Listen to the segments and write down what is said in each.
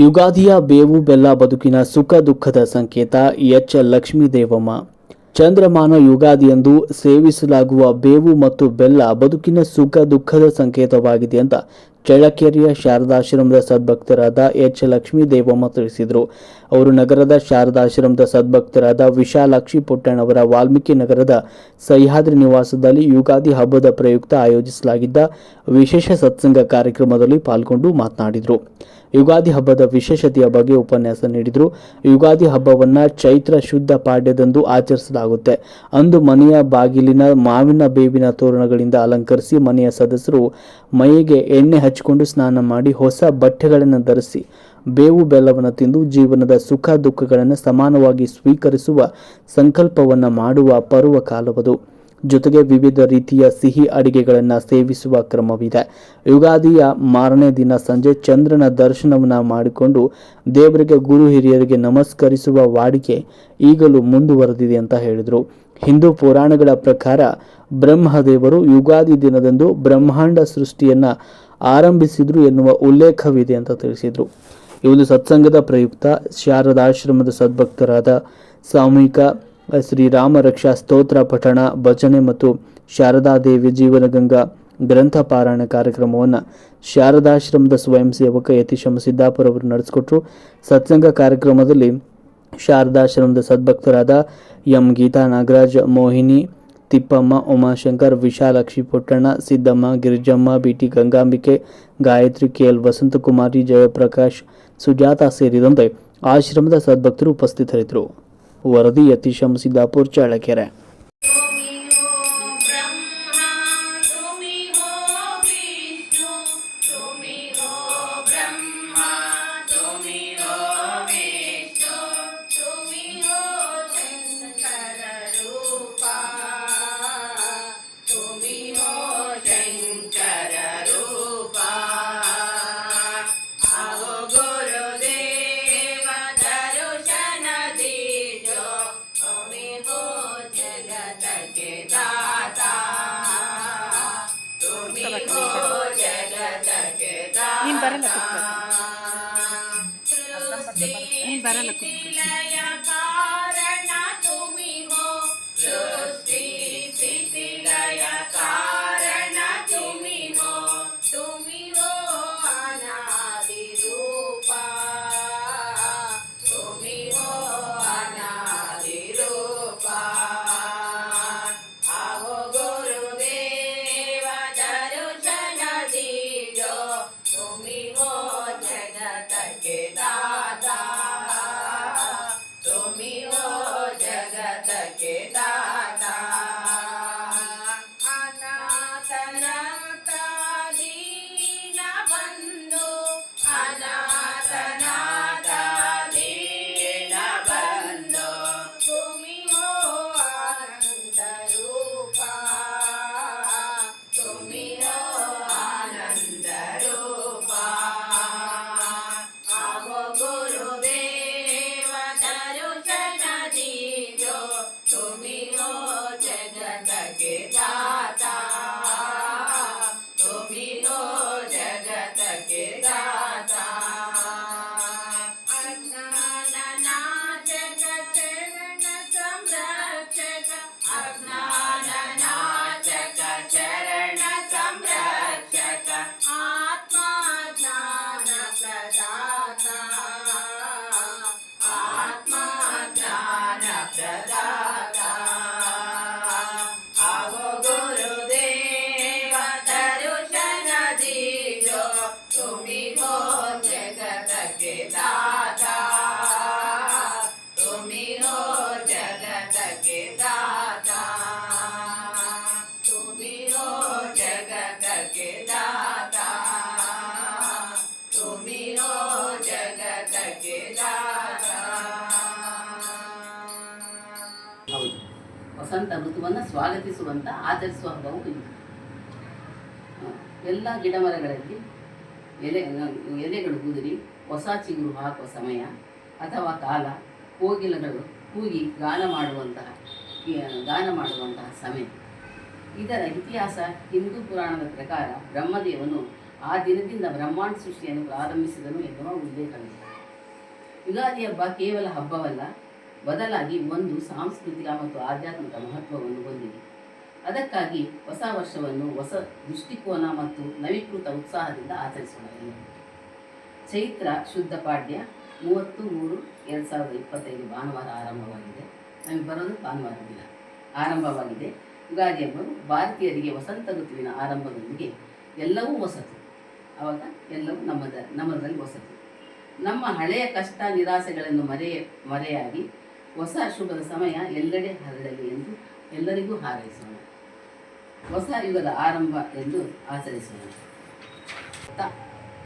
ಯುಗಾದಿಯ ಬೇವು ಬೆಲ್ಲ ಬದುಕಿನ ಸುಖ ದುಃಖದ ಸಂಕೇತ ಎಚ್. ಲಕ್ಷ್ಮೀದೇವಮ್ಮ. ಚಂದ್ರಮಾನ ಯುಗಾದಿಯಂದು ಸೇವಿಸಲಾಗುವ ಬೇವು ಮತ್ತು ಬೆಲ್ಲ ಬದುಕಿನ ಸುಖ ದುಃಖದ ಸಂಕೇತವಾಗಿದೆ ಅಂತ ಚಳ್ಳಕೆರೆಯ ಶಾರದಾಶ್ರಮದ ಸದ್ಭಕ್ತರಾದ ಎಚ್. ಲಕ್ಷ್ಮೀ ದೇವಮ್ಮ ತಿಳಿಸಿದರು. ಅವರು ನಗರದ ಶಾರದಾಶ್ರಮದ ಸದ್ಭಕ್ತರಾದ ವಿಶಾಲಾಕ್ಷಿ ಪುಟ್ಟಣ್ಣವರ ವಾಲ್ಮೀಕಿ ನಗರದ ಸಹ್ಯಾದ್ರಿ ನಿವಾಸದಲ್ಲಿ ಯುಗಾದಿ ಹಬ್ಬದ ಪ್ರಯುಕ್ತ ಆಯೋಜಿಸಲಾಗಿದ್ದ ವಿಶೇಷ ಸತ್ಸಂಗ ಕಾರ್ಯಕ್ರಮದಲ್ಲಿ ಪಾಲ್ಗೊಂಡು ಮಾತನಾಡಿದರು. ಯುಗಾದಿ ಹಬ್ಬದ ವಿಶೇಷತೆಯ ಬಗ್ಗೆ ಉಪನ್ಯಾಸ ನೀಡಿದರು. ಯುಗಾದಿ ಹಬ್ಬವನ್ನ ಚೈತ್ರ ಶುದ್ಧ ಪಾಡ್ಯದಂದು ಆಚರಿಸಲಾಗುತ್ತೆ. ಅಂದು ಮನೆಯ ಬಾಗಿಲಿನ ಮಾವಿನ ಬೇವಿನ ತೋರಣಗಳಿಂದ ಅಲಂಕರಿಸಿ ಮನೆಯ ಸದಸ್ಯರು ಮೈಗೆ ಎಣ್ಣೆ ಹಚ್ಚಿಕೊಂಡು ಸ್ನಾನ ಮಾಡಿ ಹೊಸ ಬಟ್ಟೆಗಳನ್ನು ಧರಿಸಿ, ಬೇವು ಬೆಲ್ಲವನ್ನು ತಿಂದು ಜೀವನದ ಸುಖ ದುಃಖಗಳನ್ನು ಸಮಾನವಾಗಿ ಸ್ವೀಕರಿಸುವ ಸಂಕಲ್ಪವನ್ನು ಮಾಡುವ ಪರ್ವ ಕಾಲವದು. ಜೊತೆಗೆ ವಿವಿಧ ರೀತಿಯ ಸಿಹಿ ಅಡಿಗೆಗಳನ್ನು ಸೇವಿಸುವ ಕ್ರಮವಿದೆ. ಯುಗಾದಿಯ ಮಾರನೇ ದಿನ ಸಂಜೆ ಚಂದ್ರನ ದರ್ಶನವನ್ನು ಮಾಡಿಕೊಂಡು ದೇವರಿಗೆ ಗುರು ಹಿರಿಯರಿಗೆ ನಮಸ್ಕರಿಸುವ ವಾಡಿಕೆ ಈಗಲೂ ಮುಂದುವರೆದಿದೆ ಅಂತ ಹೇಳಿದರು. ಹಿಂದೂ ಪುರಾಣಗಳ ಪ್ರಕಾರ ಬ್ರಹ್ಮದೇವರು ಯುಗಾದಿ ದಿನದಂದು ಬ್ರಹ್ಮಾಂಡ ಸೃಷ್ಟಿಯನ್ನ ಆರಂಭಿಸಿದ್ರು ಎನ್ನುವ ಉಲ್ಲೇಖವಿದೆ ಅಂತ ತಿಳಿಸಿದರು. ಈ ಒಂದು ಸತ್ಸಂಗದ ಪ್ರಯುಕ್ತ ಶಾರದಾಶ್ರಮದ ಸದ್ಭಕ್ತರಾದ ಸಾಮೂಹಿಕ ಶ್ರೀರಾಮ ರಕ್ಷಾ ಸ್ತೋತ್ರ ಪಠಣ, ಭಜನೆ ಮತ್ತು ಶಾರದಾದೇವಿ ಜೀವನಗಂಗಾ ಗ್ರಂಥ ಪಾರಾಯಣ ಕಾರ್ಯಕ್ರಮವನ್ನು ಶಾರದಾಶ್ರಮದ ಸ್ವಯಂ ಸೇವಕ ಯತೀಶಮ್ಮ ಸಿದ್ದಾಪುರ ಅವರು ನಡೆಸಿಕೊಟ್ರು. ಸತ್ಸಂಗ ಕಾರ್ಯಕ್ರಮದಲ್ಲಿ ಶಾರದಾಶ್ರಮದ ಸದ್ಭಕ್ತರಾದ M Geetha Nagaraj, Mohini Thippamma, Umashankar, Vishalakshi Puttanna, Siddamma, Girijamma, B T Gangambike, Gayathri K L Vasanthakumari, Jayaprakash, Sujatha ಸೇರಿದಂತೆ ಆಶ್ರಮದ ಸದ್ಭಕ್ತರು ಉಪಸ್ಥಿತರಿದ್ದರು. ವರದಿ ಯತೀಶಂ ಸಿದ್ದಾಪುರ್ ಚಳ್ಳಕೆರೆ. ಬರಲ್ಲ ನೀನ್ ಬರಲ್ಲ ಲಯ ವಸಂತ ಋತುವನ್ನು ಸ್ವಾಗತಿಸುವಂತ ಆಚರಿಸುವ ಹಬ್ಬವು ಇದು. ಎಲ್ಲ ಗಿಡ ಮರಗಳಲ್ಲಿ ಎಲೆ ಎಲೆಗಳು ಉದುರಿ ಹೊಸ ಚಿಗುರು ಹಾಕುವ ಸಮಯ ಅಥವಾ ಕಾಲ, ಕೋಗಿಲಗಳು ಕೂಗಿ ಗಾನ ಮಾಡುವಂತಹ ಗಾನ ಮಾಡುವಂತಹ ಸಮಯ. ಇದರ ಇತಿಹಾಸ ಹಿಂದೂ ಪುರಾಣದ ಪ್ರಕಾರ ಬ್ರಹ್ಮದೇವನು ಆ ದಿನದಿಂದ ಬ್ರಹ್ಮಾಂಡ ಸೃಷ್ಟಿಯನ್ನು ಪ್ರಾರಂಭಿಸಿದನು ಎನ್ನುವ ಉಲ್ಲೇಖವಿದೆ. ಯುಗಾದಿ ಹಬ್ಬ ಕೇವಲ ಹಬ್ಬವಲ್ಲ ಬದಲಾಗಿ ಒಂದು ಸಾಂಸ್ಕೃತಿಕ ಮತ್ತು ಆಧ್ಯಾತ್ಮಿಕ ಮಹತ್ವವನ್ನು ಹೊಂದಿದೆ. ಅದಕ್ಕಾಗಿ ಹೊಸ ವರ್ಷವನ್ನು ಹೊಸ ದೃಷ್ಟಿಕೋನ ಮತ್ತು ನವೀಕೃತ ಉತ್ಸಾಹದಿಂದ ಆಚರಿಸೋಣ. ಚೈತ್ರ ಶುದ್ಧ ಪಾಡ್ಯ ಮೂವತ್ತು ಮೂರು ಎರಡು ಸಾವಿರದ ಇಪ್ಪತ್ತೈದು ಭಾನುವಾರ ಆರಂಭವಾಗಿದೆ. ನಮಗೆ ಬರೋದು ಭಾನುವಾರ ದಿನ. ಆರಂಭವಾಗಿದೆ. ಯುಗಾದಿ ಹಬ್ಬವು ಭಾರತೀಯರಿಗೆ ವಸಂತ ಋತುವಿನ ಆರಂಭದೊಂದಿಗೆ ಎಲ್ಲವೂ ಹೊಸತು. ಆವಾಗ ಎಲ್ಲವೂ ನಮ್ಮದ ನಮ್ಮದಲ್ಲಿ ಹೊಸತು. ನಮ್ಮ ಹಳೆಯ ಕಷ್ಟ, ನಿರಾಸೆಗಳನ್ನು ಮರೆಯ, ಮರೆಯಾಗಿ ಹೊಸ ಶುಭದ ಸಮಯ ಎಲ್ಲೆಡೆ ಹರಡಲಿ ಎಂದು ಎಲ್ಲರಿಗೂ ಹಾರೈಸೋಣ. ಹೊಸ ಯುಗದ ಆರಂಭ ಎಂದು ಆಚರಿಸೋಣ.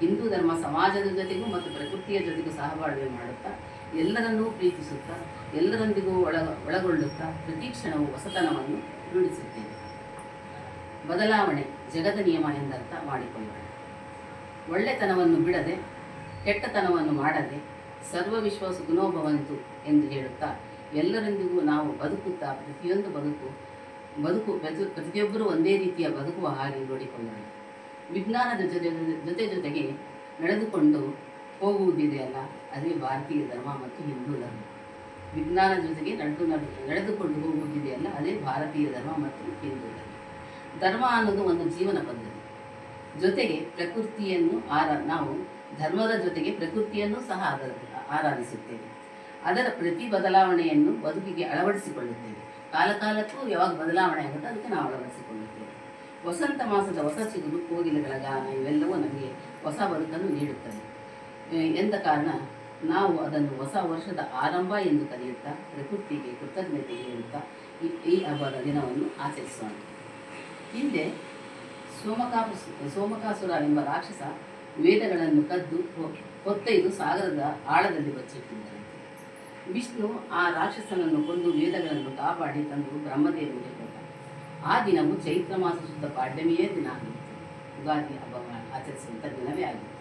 ಹಿಂದೂ ಧರ್ಮ ಸಮಾಜದ ಜೊತೆಗೂ ಮತ್ತು ಪ್ರಕೃತಿಯ ಜೊತೆಗೂ ಸಹಬಾಳ್ವೆ ಮಾಡುತ್ತಾ, ಎಲ್ಲರನ್ನೂ ಪ್ರೀತಿಸುತ್ತಾ, ಎಲ್ಲರೊಂದಿಗೂ ಒಳ, ಒಳಗೊಳ್ಳುತ್ತಾ ಪ್ರತಿ ಕ್ಷಣವು ಹೊಸತನವನ್ನು ರೂಢಿಸುತ್ತೇವೆ ಬದಲಾವಣೆ ಜಗದ ನಿಯಮ ಎಂದರ್ಥ ಮಾಡಿಕೊಳ್ಳೋಣ. ಒಳ್ಳೆತನವನ್ನು ಬಿಡದೆ, ಕೆಟ್ಟತನವನ್ನು ಮಾಡದೆ ಸರ್ವ ವಿಶ್ವಾಸ ಗುಣೋಭವಂತು ಎಂದು ಹೇಳುತ್ತಾ ಎಲ್ಲರೊಂದಿಗೂ ನಾವು ಬದುಕುತ್ತಾ ಪ್ರತಿಯೊಂದು ಬದುಕು ಬದುಕು ಪ್ರತಿ- ಪ್ರತಿಯೊಬ್ಬರೂ ಒಂದೇ ರೀತಿಯ ಬದುಕುವ ಹಾಗೆ ನೋಡಿಕೊಳ್ಳೋಣ. ವಿಜ್ಞಾನದ ಜೊತೆ ಜೊತೆ ಜೊತೆಗೆ ನಡೆದುಕೊಂಡು ಹೋಗುವುದಿದೆಯಲ್ಲ ಅದೇ ಭಾರತೀಯ ಧರ್ಮ ಮತ್ತು ಹಿಂದೂ ಧರ್ಮ. ವಿಜ್ಞಾನದ ಜೊತೆಗೆ ನಡೆದು ನಡೆ ನಡೆದುಕೊಂಡು ಹೋಗುವುದಿದೆಯಲ್ಲ ಅದೇ ಭಾರತೀಯ ಧರ್ಮ ಮತ್ತು ಹಿಂದೂ ಧರ್ಮ. ಧರ್ಮ ಅನ್ನೋದು ಒಂದು ಜೀವನ ಪದ್ಧತಿ. ಜೊತೆಗೆ ಪ್ರಕೃತಿಯನ್ನು ಆರ ನಾವು ಧರ್ಮದ ಜೊತೆಗೆ ಪ್ರಕೃತಿಯನ್ನು ಸಹ ಆದ- ಆರಾಧಿಸುತ್ತೇವೆ ಅದರ ಪ್ರತಿ ಬದಲಾವಣೆಯನ್ನು ಬದುಕಿಗೆ ಅಳವಡಿಸಿಕೊಳ್ಳುತ್ತೇವೆ. ಕಾಲಕಾಲಕ್ಕೂ ಯಾವಾಗ ಬದಲಾವಣೆ ಆಗುತ್ತೋ ಅದಕ್ಕೆ ನಾವು ಅಳವಡಿಸಿಕೊಳ್ಳುತ್ತೇವೆ. ವಸಂತ ಮಾಸದ ಹೊಸ ಚಿಗುರು ಕೋಗಿಲೆಗಳ ಗಾನ, ಇವೆಲ್ಲವೂ ನಮಗೆ ಹೊಸ ಬದುಕನ್ನು ನೀಡುತ್ತದೆ ಎಂದ ಕಾರಣ ನಾವು ಅದನ್ನು ಹೊಸ ವರ್ಷದ ಆರಂಭ ಎಂದು ಕರೆಯುತ್ತಾ, ಪ್ರಕೃತಿಗೆ ಕೃತಜ್ಞತೆ ಹೇಳುತ್ತಾ, ಈ ಈ ಹಬ್ಬದ ದಿನವನ್ನು ಆಚರಿಸೋಣ. ಹಿಂದೆ ಸೋಮಕಾಪು ಸೋಮಕಾಸುರ ಎಂಬ ರಾಕ್ಷಸ ವೇದಗಳನ್ನು ಕದ್ದು ಹೊತ್ತೈದು ಸಾಗರದ ಆಳದಲ್ಲಿ ಬಚ್ಚಿಟ್ಟಿದ್ದಾರೆ. ವಿಷ್ಣು ಆ ರಾಕ್ಷಸನನ್ನು ಕೊಂದು ವೇದಗಳನ್ನು ಕಾಪಾಡಿ ತಂದು ಬ್ರಹ್ಮದೇವನಿಗೆ ಕೊಟ್ಟ. ಆ ದಿನವು ಚೈತ್ರ ಮಾಸ ಶುದ್ಧ ಪಾಡ್ಯಮಿಯೇ ದಿನ ಆಗಿತ್ತು. ಯುಗಾದಿ ಹಬ್ಬವನ್ನು ಆಚರಿಸುವಂಥ ದಿನವೇ ಆಗಿತ್ತು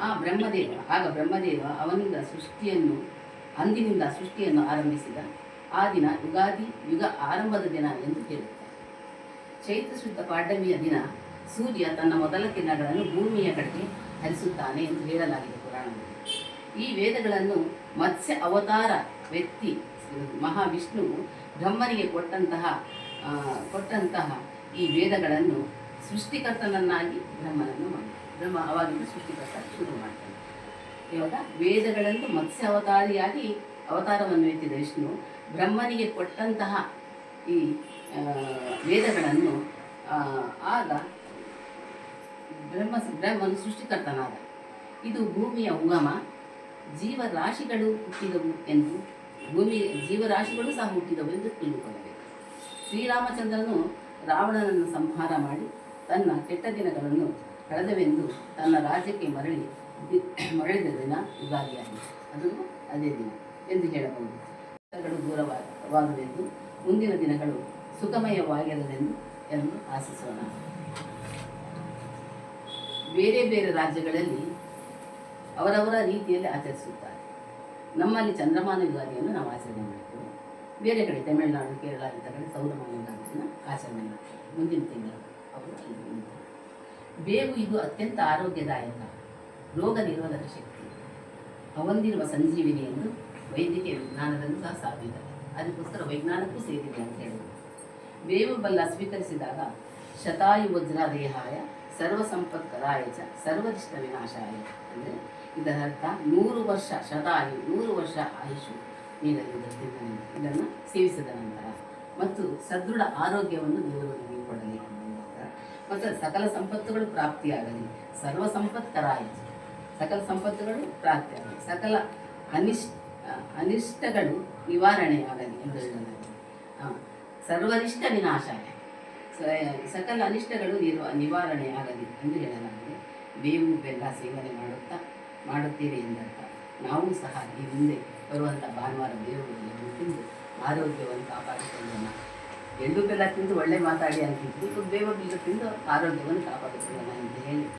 ಆ ಬ್ರಹ್ಮದೇವ, ಆಗ ಬ್ರಹ್ಮದೇವ ಅವನಿಂದ ಸೃಷ್ಟಿಯನ್ನು, ಅಂದಿನಿಂದ ಸೃಷ್ಟಿಯನ್ನು ಆರಂಭಿಸಿದ. ಆ ದಿನ ಯುಗಾದಿ, ಯುಗ ಆರಂಭದ ದಿನ ಎಂದು ಹೇಳುತ್ತಾರೆ. ಚೈತ್ರ ಶುದ್ಧ ಪಾಡ್ಯಮಿಯ ದಿನ ಸೂರ್ಯ ತನ್ನ ಮೊದಲ ಕಿರಣಗಳನ್ನು ಭೂಮಿಯ ಕಡೆಗೆ ಹರಿಸುತ್ತಾನೆ ಎಂದು ಹೇಳಲಾಗಿದೆ ಪುರಾಣದಲ್ಲಿ. ಈ ವೇದಗಳನ್ನು ಮತ್ಸ್ಯ ಅವತಾರ ವ್ಯಕ್ತಿ ಮಹಾವಿಷ್ಣುವು ಬ್ರಹ್ಮನಿಗೆ ಕೊಟ್ಟಂತಹ ಕೊಟ್ಟಂತಹ ಈ ವೇದಗಳನ್ನು ಸೃಷ್ಟಿಕರ್ತನನ್ನಾಗಿ ಬ್ರಹ್ಮನನ್ನು ಮಾಡಿ ಬ್ರಹ್ಮ ಅವಾಗಿಂದ ಸೃಷ್ಟಿಕರ್ತ ಶುರು ಮಾಡ್ತಾನೆ. ಇವಾಗ ವೇದಗಳನ್ನು ಮತ್ಸ್ಯ ಅವತಾರಿಯಾಗಿ ಅವತಾರವನ್ನು ಎತ್ತಿದ ವಿಷ್ಣು ಬ್ರಹ್ಮನಿಗೆ ಕೊಟ್ಟಂತಹ ಈ ವೇದಗಳನ್ನು ಆಗ ಬ್ರಹ್ಮ ಬ್ರಹ್ಮನು ಸೃಷ್ಟಿಕರ್ತನಾದ ಇದು ಭೂಮಿಯ ಉಗಮ, ಜೀವರಾಶಿಗಳು ಹುಟ್ಟಿದವು ಎಂದು ಭೂಮಿ ಜೀವರಾಶಿಗಳು ಸಹ ಹುಟ್ಟಿದವು ಎಂದು ತಿಳಿದುಕೊಳ್ಳಬೇಕು. ಶ್ರೀರಾಮಚಂದ್ರನು ರಾವಣನನ್ನು ಸಂಹಾರ ಮಾಡಿ ತನ್ನ ಕೆಟ್ಟ ದಿನಗಳನ್ನು ಕಳೆದವೆಂದು ತನ್ನ ರಾಜ್ಯಕ್ಕೆ ಮರಳಿ ಮರಳಿದ ದಿನ ಯುಗಾದಿಯಾಗಿದೆ. ಅದು ಅದೇ ದಿನ ಎಂದು ಹೇಳಬಹುದು. ಕಷ್ಟಗಳು ದೂರವಾಗುವೆಂದು ಮುಂದಿನ ದಿನಗಳು ಸುಖಮಯವಾಗಿರಲೆಂದು ಎಂದು ಆಶಿಸೋಣ. ಬೇರೆ ಬೇರೆ ರಾಜ್ಯಗಳಲ್ಲಿ ಅವರವರ ರೀತಿಯಲ್ಲಿ ಆಚರಿಸುತ್ತಾರೆ. ನಮ್ಮಲ್ಲಿ ಚಂದ್ರಮಾನ ಯುಗಾದಿಯನ್ನು ನಾವು ಆಚರಣೆ ಮಾಡ್ತೇವೆ. ಬೇರೆ ಕಡೆ ತಮಿಳುನಾಡು, ಕೇರಳ ಇಂಥ ಕಡೆ ಸೌರಮಾನ ಯುಗಾದಿಯನ್ನು ಆಚರಣೆ ಮಾಡ್ತೇವೆ. ಮುಂದಿನ ತಿಂಗಳು ಅವರು ಬೇವು ಇದು ಅತ್ಯಂತ ಆರೋಗ್ಯದಾಯಕ ರೋಗ ನಿರೋಧಕ ಶಕ್ತಿ. ಹೊಂದಿರುವ ಸಂಜೀವಿನಿ ಎಂದು ವೈದ್ಯಕೀಯ ವಿಜ್ಞಾನದಲ್ಲೂ ಸಹ ಸಾಬೀತಾಗಿದೆ ಅದಕ್ಕೋಸ್ಕರ ವೈಜ್ಞಾನಕ್ಕೂ ಸೇರಿದೆ ಅಂತ ಹೇಳೋದು. ಬೇವು ಬಲ್ಲ ಸ್ವೀಕರಿಸಿದಾಗ ಶತಾಯು ವಜ್ರಾದೇಹಾಯ ಸರ್ವ ಸಂಪತ್ಕರಾಯ ಸರ್ವ ಸರ್ವರಿಷ್ಟ ವಿನಾಶಾಯ ಅಂದರೆ ಇದರ ಅರ್ಥ ನೂರು ವರ್ಷ ಶತಾಯು, ನೂರು ವರ್ಷ ಆಯುಷು ನೀಡಲಿರುವುದರಿಂದ ಇದನ್ನು ಸೇವಿಸಿದ ನಂತರ ಮತ್ತು ಸದೃಢ ಆರೋಗ್ಯವನ್ನು ದೇವರು ನಮಗೆ ಕೊಡಲಿ ಮತ್ತು ಸಕಲ ಸಂಪತ್ತುಗಳು ಪ್ರಾಪ್ತಿಯಾಗಲಿ ಸರ್ವ ಸಂಪತ್ಕರಾಯ ಚ. ಸಕಲ ಸಂಪತ್ತುಗಳು ಪ್ರಾಪ್ತಿಯಾಗಲಿ, ಸಕಲ ಅನಿಷ್ಟ ಅನಿಷ್ಟಗಳು ನಿವಾರಣೆಯಾಗಲಿ ಎಂದು ಹೇಳಲಾಗಿದೆ. ಸರ್ವರಿಷ್ಟ ವಿನಾಶಾಯ ಸಕಲ ಅನಿಷ್ಟಗಳು ನಿರ್ವ ನಿವಾರಣೆಯಾಗಲಿ ಎಂದು ಹೇಳಲಾಗಿದೆ. ಬೇವು, ಬೆಲ್ಲ ಸೇವನೆ ಮಾಡುತ್ತಾ ಮಾಡುತ್ತೇವೆ ಎಂದರ್ಥ. ನಾವು ಸಹ ಈ ಮುಂದೆ ಬರುವಂಥ ಭಾನುವಾರ ಬೇವು ಬೆಲ್ಲವನ್ನು ತಿಂದು ಆರೋಗ್ಯವನ್ನು ಕಾಪಾಡಿಕೊಳ್ಳೋಣ. ಎಳ್ಳು, ಬೆಲ್ಲ ತಿಂದು ಒಳ್ಳೆ ಮಾತಾಡಿ ಅಂತಿದ್ದು ಬೇವು, ಬೆಲ್ಲ ತಿಂದು ಆರೋಗ್ಯವನ್ನು ಕಾಪಾಡಿಕೊಳ್ಳೋಣ ಅಂತ ಹೇಳಿ.